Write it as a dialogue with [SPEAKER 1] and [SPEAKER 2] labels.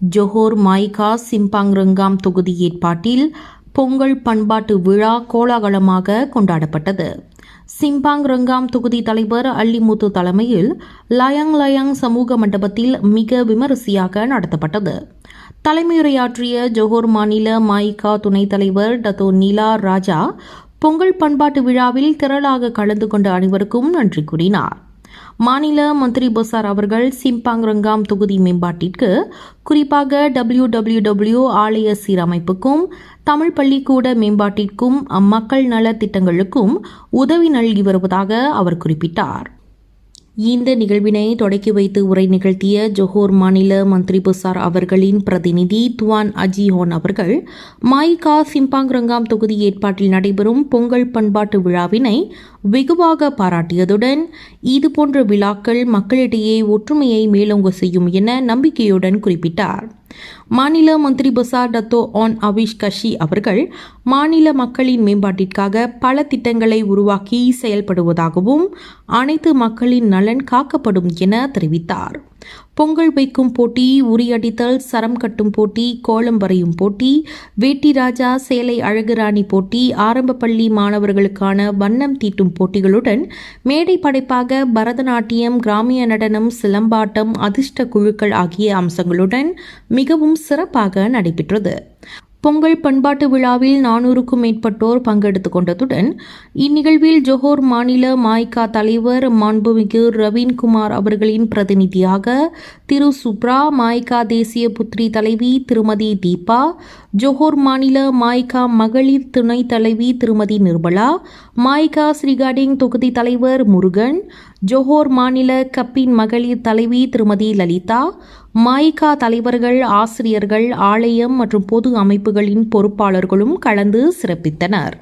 [SPEAKER 1] ஜொஹோர் மாய்கா சிம்பாங்ரங்காம் தொகுதி ஏற்பாட்டில் பொங்கல் பண்பாட்டு விழா கோலாகலமாக கொண்டாடப்பட்டது. சிம்பாங் ரங்காம் தொகுதி தலைவர் அள்ளிமுத்து தலைமையில் லயாங் லயாங் சமூக மண்டபத்தில் மிக விமரிசையாக நடத்தப்பட்டது. தலைமையுரையாற்றிய ஜொஹோர் மாநில மாய்கா துணைத் தலைவர் டத்தோ நீலா ராஜா பொங்கல் பண்பாட்டு விழாவில் திரளாக கலந்து கொண்ட அனைவருக்கும் நன்றி கூறினார். மாநில மந்திரி பசார் அவர்கள் சிம்பாங் ரங்காம் தொகுதி மேம்பாட்டிற்கு குறிப்பாக டபிள்யூ டபிள்யூ டபிள்யூ ஆலய சீரமைப்புக்கும் தமிழ் பள்ளிக்கூட மேம்பாட்டிற்கும் மக்கள் நல திட்டங்களுக்கும் உதவி நல்கி வருவதாக அவர் குறிப்பிட்டார். இந்த நிகழ்வினை தொடக்கி வைத்து உரை நிகழ்த்திய ஜொஹோர் மாநில மந்திரி புசார் அவர்களின் பிரதிநிதி துவான் அஜிஹோன் அவர்கள் மாய்கா சிம்பாங் ரங்காம் தொகுதி ஏற்பாட்டில் நடைபெறும் பொங்கல் பண்பாட்டு விழாவினை வெகுவாக பாராட்டியதுடன் இதுபோன்ற விழாக்கள் மக்களிடையே ஒற்றுமையை மேலோங்க செய்யும் என நம்பிக்கையுடன் குறிப்பிட்டார். மாநில மந்திரி பசார் டத்தோ ஆன் அவிஷ் கஷி அவர்கள் மாநில மக்களின் மேம்பாட்டிற்காக பல திட்டங்களை உருவாக்கி செயல்படுவதாகவும் அனைத்து மக்களின் நலன் காக்கப்படும் என தெரிவித்தார். பொங்கல் வைக்கும் போட்டி உரியடித்தல் சரம் கட்டும் போட்டி கோலம் வரையும் போட்டி வேட்டி ராஜா சேலை அழகுராணி போட்டி ஆரம்ப பள்ளி மாணவர்களுக்கான வண்ணம் தீட்டும் போட்டிகளுடன் மேடை படைப்பாக பரதநாட்டியம் கிராமிய நடனம் சிலம்பாட்டம் அதிர்ஷ்ட குழுக்கள் ஆகிய அம்சங்களுடன் மிகவும் சிறப்பாக நடைபெற்றது. பொங்கல் பண்பாட்டு விழாவில் நானூறுக்கும் மேற்பட்டோர் பங்கெடுத்துக் கொண்டதுடன் இந்நிகழ்வில் ஜொஹோர் மாநில மாய்கா தலைவர் மாண்புமிகு ரவீன்குமார் அவர்களின் பிரதிநிதியாக திரு சுப்ரா மாய்கா தேசிய புத்ரி தலைவி திருமதி தீபா ஜொஹோர் மாநில மாய்கா மகளிர் துணை தலைவி திருமதி நிர்மலா மாய்கா ஸ்ரீகாடிங் தொகுதி தலைவர் முருகன் ஜொஹோர் மாநில கப்பின் மகளிர் தலைவி திருமதி லலிதா மாய்கா தலைவர்கள் ஆசிரியர்கள் ஆலயம் மற்றும் பொது அமைப்புகளின் பொறுப்பாளர்களும் கலந்து சிறப்பித்தனர்.